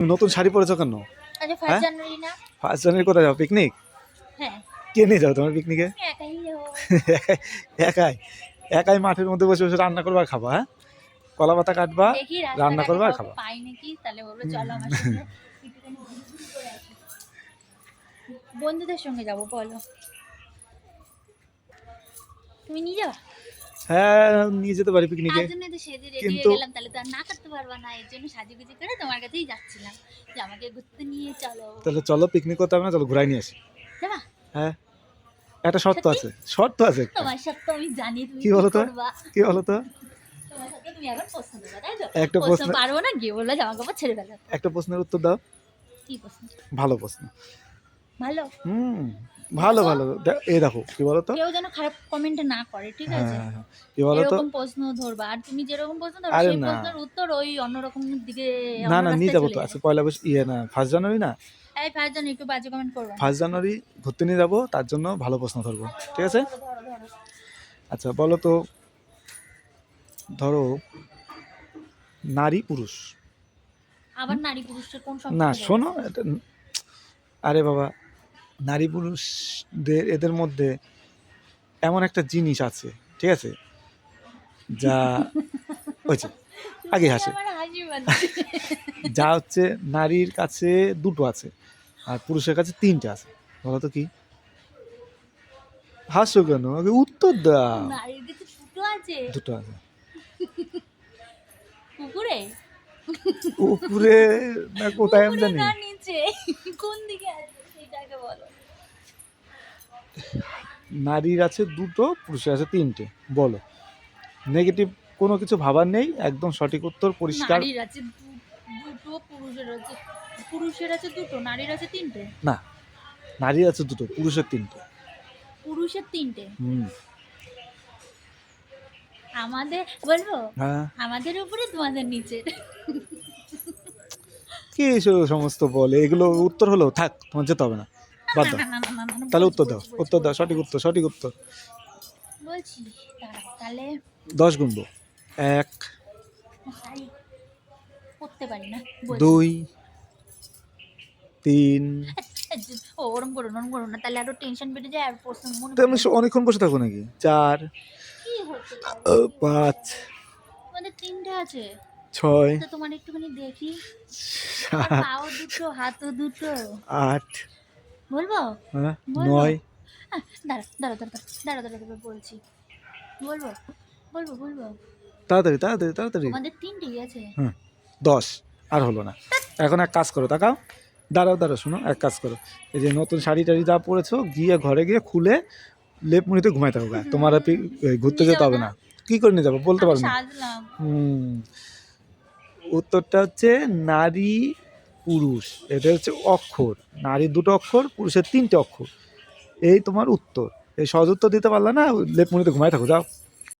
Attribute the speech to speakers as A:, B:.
A: নতুন শাড়ি পরেছো কেন?
B: আচ্ছা ফার্স্ট
A: হ্যাঁ?
B: জানুয়ারি
A: ফার্স্ট জানুয়ারি কোথায় যাও? পিকনিক
B: হ্যাঁ।
A: কে নিয়ে যাও তোমার পিকনিকে
B: একাই
A: একাই মাঠের মধ্যে বসে বসে রান্না করবা খাবা হ্যাঁ? কলা পাতা কাটবা রান্না করবা আর খাবা।
B: বন্ধুদের সঙ্গে যাব বলো। তুমি নিয়ে যাবা?
A: হ্যাঁ নিয়ে যেতে পারি পিকনিকে
B: হয়ে
A: কিন্তু-
B: গেলাম। তাহলে তো আর না করতে পারবা না এর জন্য সাজুগুজি করে তোমার কাছেই যাচ্ছিলাম। যে আমাকে ঘুরতে নিয়ে চলো।
A: তাহলে চলো পিকনিক করতে হবে না চলো ঘুরাই নিয়ে আসি। হ্যাঁ একটা শর্ত আছে শর্ত আছে
B: তোমার সাথে আমি জানি তুমি
A: কি বলো তো? কি বলো তো? একটা
B: প্রশ্ন
A: প্রশ্ন-
B: পারব না গিয়ে বলল জামা কাপড় ছেড়ে ফেলো।
A: একটা প্রশ্নের উত্তর দাও।
B: কি প্রশ্ন?
A: ভালো প্রশ্ন।
B: ভালো?
A: হুম। ভালো ভালো। এই দেখো কি বলো তো
B: কেউ যেন খারাপ কমেন্ট না করে ঠিক
A: হ্যাঁ
B: আছে?
A: হ্যাঁ, হ্যাঁ। কি বলো তো
B: এরকম প্রশ্ন ধরবা। আর তুমি যেরকম প্রশ্ন ধরবা সেই। প্রশ্নের উত্তর ওই অন্যরকম দিকে
A: না না নিয়ে যাব তো। আজকে পয়লা বৈশাখ ইয়ে না ফার্স্ট জানুয়ারি না?
B: এই ফার্স্ট জন একটু বাজে কমেন্ট করবা।
A: ফার্স্ট জানুয়ারি ঘুরতে নিয়ে যাব তার জন্য ভালো প্রশ্ন ধরবো ঠিক আছে। আচ্ছা বলো তো ধরো নারী পুরুষ।
B: আবার নারী পুরুষের কোন
A: না শোনো এটা আরে বাবা নারী পুরুষদের এদের মধ্যে এমন একটা জিনিস আছে ঠিক আছে? যা হয়েছে আগে হাসে। যা হচ্ছে নারীর কাছে দুটো আছে আর পুরুষের কাছে তিনটে আছে। বলো তো কি? হাসো কেন? আগে উত্তর দাও।
B: দুটো আছে। কুকুরে?
A: উপরে না কোথায় আমি জানি।
B: কোন দিকে আছে?
A: নারীর আছে দুটো পুরুষের আছে তিনটে। বলো। নেগেটিভ কোনো কিছু ভাবার নেই একদম সঠিক উত্তর পরিষ্কার।
B: নারীর আছে দুটো পুরুষের আছে পুরুষের আছে দুটো নারীর আছে তিনটে?
A: না নারীর আছে দুটো পুরুষের তিনটে।
B: পুরুষের তিনটে?
A: হুম।
B: আমাদের বলব?
A: হ্যাঁ।
B: আমাদের উপরে তোমাদের নিচে।
A: কি সমস্ত বলে? এগুলো উত্তর হলো থাক তোমার যেতে হবে না। বাদ দাও। তাহলে উত্তর দাও উত্তর দাও সঠিক উত্তর সঠিক উত্তর।
B: বলছি তাহলে
A: দশ গুনবো এক
B: করতে পারি না
A: দুই তিন।
B: ওরম ওরম না তাহলে আরও টেনশন বেড়ে যায় আর প্রশ্ন মনে
A: অনেকক্ষণ বসে থাকব নাকি? চার পাঁচ
B: তিনটে আছে।
A: ছয়
B: তো তোমার একটুখানি দেখি। পাও দুটো হাতও দুটো।
A: আট
B: বলব?
A: হ্যাঁ, নয়।
B: দাঁড়া দাঁড়া দাঁড়া দাঁড়া দাঁড়া দাঁড়া বলছি। বলব? বলব বলব?
A: তাড়াতাড়ি তাড়াতাড়ি তাড়াতাড়ি।
B: তিনটেই আছে।
A: হুম দশ আর হলো না। এখন এক কাজ করো তাকাও। দাঁড়াও দাঁড়াও শোনো এক কাজ করো। এই যে নতুন শাড়ি টাড়ি যা পরেছো গিয়ে ঘরে গিয়ে খুলে লেপ মুড়িতে ঘুমাই থাকো গা। তোমার ঘুরতে যেতে হবে না। কি করে নিয়ে যাব? বলতে পারব না। হুম। উত্তরটা হচ্ছে নারী পুরুষ, এটা হচ্ছে অক্ষর। নারীর দুটো অক্ষর, পুরুষের তিনটে অক্ষর। এই তোমার উত্তর। এই সহজ উত্তর দিতে পারলে না, লেপ মুড়িতে ঘুমাই থাকো, যাও।